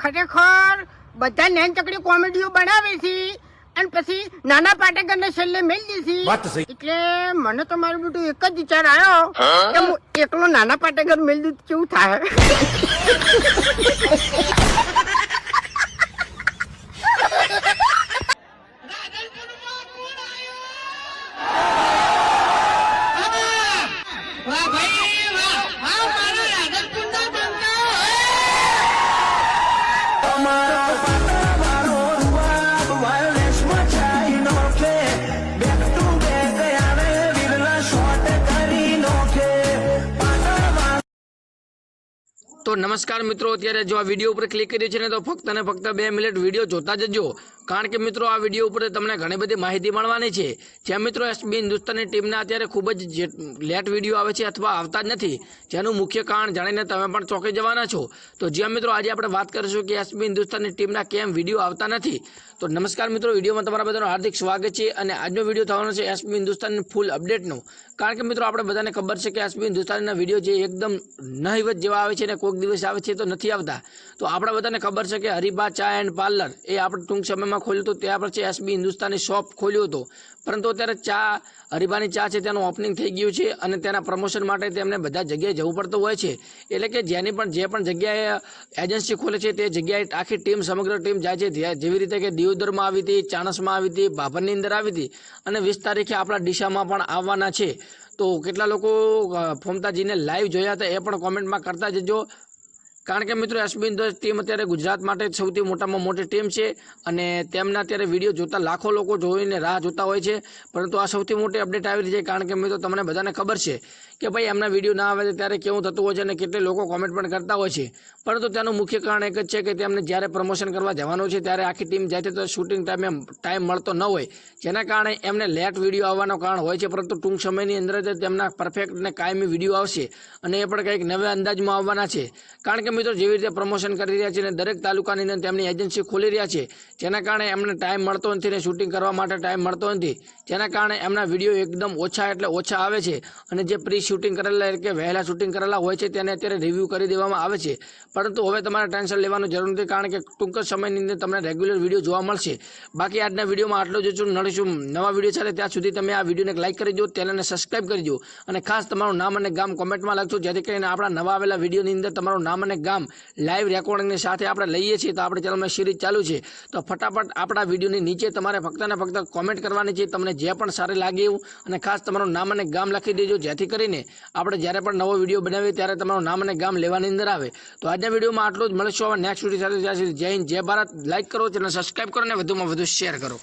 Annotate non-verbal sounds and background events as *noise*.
ખરેખર બધા નેન ચકડી કોમેડીઓ બનાવે છે. અને પછી નાના પાટેકરને છેલ્લે મેલી દીધી. એટલે મને તો મારું બધું એક જ વિચાર આવ્યો કે હું એકલો નાના પાટેકર મેલી દીધું કેવું થાય? *laughs* તો નમસ્કાર મિત્રો, અત્યારે જો આ વીડિયો ઉપર ક્લિક કર્યું છે ને, તો ફક્ત ને ફક્ત બે મિનિટ વીડિયો જોતા જજો. કારણ કે મિત્રો, આ વીડિયો ઉપર તમને ઘણી બધી માહિતી મળવાની છે. જ્યાં મિત્રો એસબી હિન્દુસ્તાનની ટીમના અત્યારે ખૂબ જ લેટ વીડિયો આવે છે અથવા આવતા જ નથી, જેનું મુખ્ય કારણ જાણીને તમે પણ ચોંકી જવાના છો. તો જ્યાં મિત્રો, આજે આપણે વાત કરીશું કે એસબી હિન્દુસ્તાનની ટીમના કેમ વીડિયો આવતા નથી. તો નમસ્કાર મિત્રો વિડીયોમાં તમારા બધાનું હાર્દિક સ્વાગત છે અને આજનો વીડિયો થવાનો છે એસબી હિન્દુસ્તાનની ફૂલ અપડેટનો કારણ કે મિત્રો, આપણે બધાને ખબર છે કે એસબી હિન્દુસ્તાનના વીડિયો જે એકદમ નહિવત જેવા આવે છે અને કોઈક દિવસ આવે છે તો નથી આવતા. તો આપણે બધાને ખબર છે કે હરિભા ચા એન્ડ પાર્લર એ આપણે ટૂંક સમયમાં ખોલ્યું હતું ત્યાં પછી એસબી હિન્દુસ્તાની શોપ ખોલ્યું હતું. પરંતુ અત્યારે ચા, હરિભાની ચા છે, તેનું ઓપનિંગ થઈ ગયું છે અને તેના પ્રમોશન માટે તેમને બધા જગ્યાએ જવું પડતું હોય છે. એટલે કે જેની પણ, જે પણ જગ્યાએ એજન્સી ખોલે છે, તે જગ્યાએ આખી ટીમ, સમગ્ર ટીમ જાય છે. જેવી રીતે કે દિયોદરમાં આવી હતી, ચાણસમાં આવી હતી ભાભરની અંદર આવી હતી અને વીસ તારીખે આપણા ડીસામાં પણ આવવાના છે. તો કેટલા લોકો ફોમતાજીને લાઈવ જોયા હતા એ પણ કોમેન્ટમાં કરતા જજો. કારણ કે મિત્રો એસબી ટીમ અત્યારે ગુજરાત માટે સૌથી મોટામાં મોટી ટીમ છે અને તેમના અત્યારે વીડિયો જોતા લાખો લોકો જોઈને રાહ જોતા હોય છે. પરંતુ આ સૌથી મોટી અપડેટ આવી રહી છે. કારણ કે મિત્રો તમને બધાને ખબર છે કે ભાઈ એમના વીડિયો ના આવે ત્યારે કેવું થતું હોય છે અને કેટલે લોકો કોમેન્ટ પણ કરતા હોય છે. પરંતુ તેનું મુખ્ય કારણ એક જ છે કે તેમને જ્યારે પ્રમોશન કરવા જવાનું છે ત્યારે આખી ટીમ જાય છે તો શૂટિંગ ટાઈમે ટાઈમ મળતો ન હોય. જેના કારણે એમને લેટ વીડિયો આવવાનો કારણ હોય છે. પરંતુ ટૂંક સમયની અંદર જ તેમના પરફેક્ટ અને કાયમી વીડિયો આવશે અને એ પણ કંઈક નવા અંદાજમાં આવવાના છે. કારણ કે મિત્રો જેવી રીતે પ્રમોશન કરી રહ્યા છે અને દરેક તાલુકાની અંદર તેમની એજન્સી ખોલી રહ્યા છે, જેના કારણે એમને ટાઈમ મળતો નથી ને શૂટિંગ કરવા માટે ટાઈમ મળતો નથી. જેના કારણે એમના વીડિયો એકદમ ઓછા એટલે ઓછા આવે છે અને જે પ્રી શૂટિંગ કરેલા કે વહેલા શૂટિંગ કરેલા હોય છે તેને અત્યારે રિવ્યૂ કરી દેવામાં આવે છે. પરંતુ હવે તમારે ટેન્શન લેવાનું જરૂર નથી કારણ કે ટૂંક સમયની અંદર તમને રેગ્યુલર વીડિયો જોવા મળશે. બાકી આજના વિડીયોમાં આટલો જ છું. નડીશું નવા વીડિયો સાથે. ત્યાં સુધી તમે આ વિડીયોને લાઇક કરી દો ચેનલને સબસ્ક્રાઇબ કરી દો અને ખાસ તમારું નામ અને ગામ કોમેન્ટમાં લખજો. જેથી કરીને આપણા નવા આવેલા વિડીયોની અંદર તમારું નામ અને ગામ લાઈવ રેકોર્ડિંગની સાથે આપણે લઈએ છીએ તો આપણે ચેનલમાં સિરીઝ ચાલુ છે. તો ફટાફટ આપણા વિડીયોની નીચે તમારે ફક્ત ને ફક્ત કોમેન્ટ કરવાની છે. તમને જે પણ સારી લાગે એવું અને ખાસ તમારું નામ અને ગામ લખી દેજો. જેથી કરીને આપણે જ્યારે પણ નવો વીડિયો બનાવીએ ત્યારે તમારું નામ અને ગામ લેવાની અંદર આવે. તો આજના વિડીયોમાં આટલું જ. મળશું હવે નેક્સ્ટ વીડિયો સાથે. જય હિન્દ, જય ભારત. લાઈક કરો ચેનલ સબસ્ક્રાઈબ કરો અને વધુમાં વધુ શેર કરો.